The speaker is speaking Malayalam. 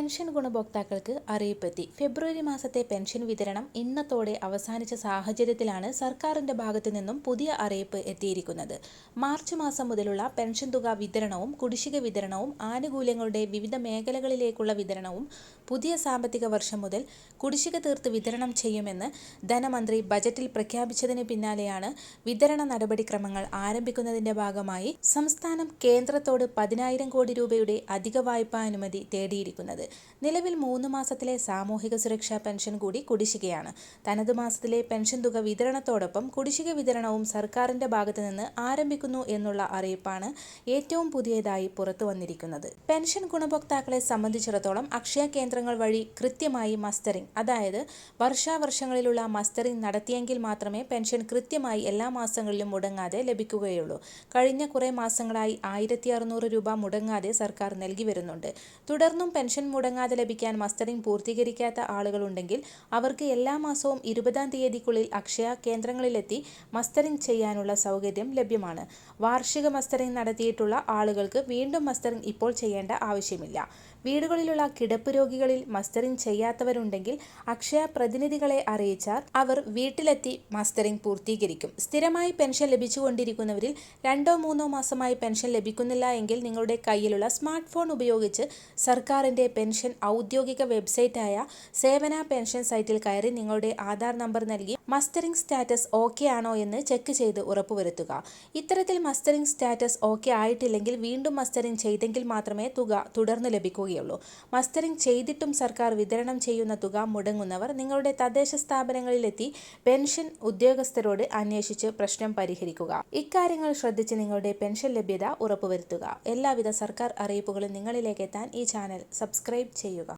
പെൻഷൻ ഗുണഭോക്താക്കൾക്ക് അറിയിപ്പെത്തി. ഫെബ്രുവരി മാസത്തെ പെൻഷൻ വിതരണം ഇന്നത്തോടെ അവസാനിച്ച സാഹചര്യത്തിലാണ് സർക്കാരിന്റെ ഭാഗത്തു നിന്നും പുതിയ അറിയിപ്പ് എത്തിയിരിക്കുന്നത്. മാർച്ച് മാസം മുതലുള്ള പെൻഷൻ തുക വിതരണവും കുടിശ്ശിക വിതരണവും ആനുകൂല്യങ്ങളുടെ വിവിധ മേഖലകളിലേക്കുള്ള വിതരണവും പുതിയ സാമ്പത്തിക വർഷം മുതൽ കുടിശ്ശിക തീർത്ത് വിതരണം ചെയ്യുമെന്ന് ധനമന്ത്രി ബജറ്റിൽ പ്രഖ്യാപിച്ചതിന് പിന്നാലെയാണ് വിതരണ നടപടിക്രമങ്ങൾ ആരംഭിക്കുന്നതിന്റെ ഭാഗമായി സംസ്ഥാനം കേന്ദ്രത്തോട് പതിനായിരം കോടി രൂപയുടെ അധിക വായ്പാ അനുമതി തേടിയിരിക്കുന്നത്. നിലവിൽ മൂന്ന് മാസത്തിലെ സാമൂഹിക സുരക്ഷാ പെൻഷൻ കൂടി കുടിശ്ശികയാണ്. തനത് മാസത്തിലെ പെൻഷൻ തുക വിതരണത്തോടൊപ്പം കുടിശ്ശിക വിതരണവും സർക്കാരിന്റെ ഭാഗത്തു നിന്ന് ആരംഭിക്കുന്നു എന്നുള്ള അറിയിപ്പാണ് ഏറ്റവും പുതിയതായി പുറത്തു വന്നിരിക്കുന്നത്. പെൻഷൻ ഗുണഭോക്താക്കളെ സംബന്ധിച്ചിടത്തോളം അക്ഷയ കേന്ദ്രങ്ങൾ വഴി കൃത്യമായി മസ്റ്ററിംഗ് അതായത് വർഷാവർഷങ്ങളിലുള്ള മസ്റ്ററിംഗ് നടത്തിയെങ്കിൽ മാത്രമേ പെൻഷൻ കൃത്യമായി എല്ലാ മാസങ്ങളിലും മുടങ്ങാതെ ലഭിക്കുകയുള്ളൂ. കഴിഞ്ഞ കുറേ മാസങ്ങളായി ആയിരത്തി രൂപ മുടങ്ങാതെ സർക്കാർ നൽകി വരുന്നുണ്ട്. തുടർന്നും പെൻഷൻ മുടങ്ങാതെ ലഭിക്കാൻ മസ്റ്ററിംഗ് പൂർത്തീകരിക്കാത്ത ആളുകളുണ്ടെങ്കിൽ അവർക്ക് എല്ലാ മാസവും ഇരുപതാം തീയതിക്കുള്ളിൽ അക്ഷയ കേന്ദ്രങ്ങളിലെത്തി മസ്റ്ററിംഗ് ചെയ്യാനുള്ള സൗകര്യം ലഭ്യമാണ്. വാർഷിക മസ്റ്ററിംഗ് നടത്തിയിട്ടുള്ള ആളുകൾക്ക് വീണ്ടും മസ്റ്ററിംഗ് ഇപ്പോൾ ചെയ്യേണ്ട ആവശ്യമില്ല. വീടുകളിലുള്ള കിടപ്പ് രോഗികളിൽ മസ്റ്ററിംഗ് ചെയ്യാത്തവരുണ്ടെങ്കിൽ അക്ഷയ പ്രതിനിധികളെ അറിയിച്ചാൽ അവർ വീട്ടിലെത്തി മസ്റ്ററിംഗ് പൂർത്തീകരിക്കും. സ്ഥിരമായി പെൻഷൻ ലഭിച്ചുകൊണ്ടിരിക്കുന്നവരിൽ രണ്ടോ മൂന്നോ മാസമായി പെൻഷൻ ലഭിക്കുന്നില്ല എങ്കിൽ നിങ്ങളുടെ കയ്യിലുള്ള സ്മാർട്ട് ഫോൺ ഉപയോഗിച്ച് സർക്കാരിന്റെ പെൻഷൻ ഔദ്യോഗിക വെബ്സൈറ്റായ സേവന പെൻഷൻ സൈറ്റിൽ കയറി നിങ്ങളുടെ ആധാർ നമ്പർ നൽകി മസ്റ്ററിംഗ് സ്റ്റാറ്റസ് ഓക്കെ ആണോ എന്ന് ചെക്ക് ചെയ്ത് ഉറപ്പുവരുത്തുക. ഇത്തരത്തിൽ മസ്റ്ററിംഗ് സ്റ്റാറ്റസ് ഓക്കെ ആയിട്ടില്ലെങ്കിൽ വീണ്ടും മസ്റ്ററിംഗ് ചെയ്തെങ്കിൽ മാത്രമേ തുക തുടർന്ന് ലഭിക്കുകയുള്ളൂ. മസ്റ്ററിംഗ് ചെയ്തിട്ടും സർക്കാർ വിതരണം ചെയ്യുന്ന തുക മുടങ്ങുന്നവർ നിങ്ങളുടെ തദ്ദേശ സ്ഥാപനങ്ങളിലെത്തി പെൻഷൻ ഉദ്യോഗസ്ഥരോട് അന്വേഷിച്ച് പ്രശ്നം പരിഹരിക്കുക. ഇക്കാര്യങ്ങൾ ശ്രദ്ധിച്ച് നിങ്ങളുടെ പെൻഷൻ ലഭ്യത ഉറപ്പുവരുത്തുക. എല്ലാവിധ സർക്കാർ അറിയിപ്പുകളും നിങ്ങളിലേക്ക് എത്താൻ ഈ ചാനൽ സബ്സ്ക്രൈബ് ചെയ്യുക.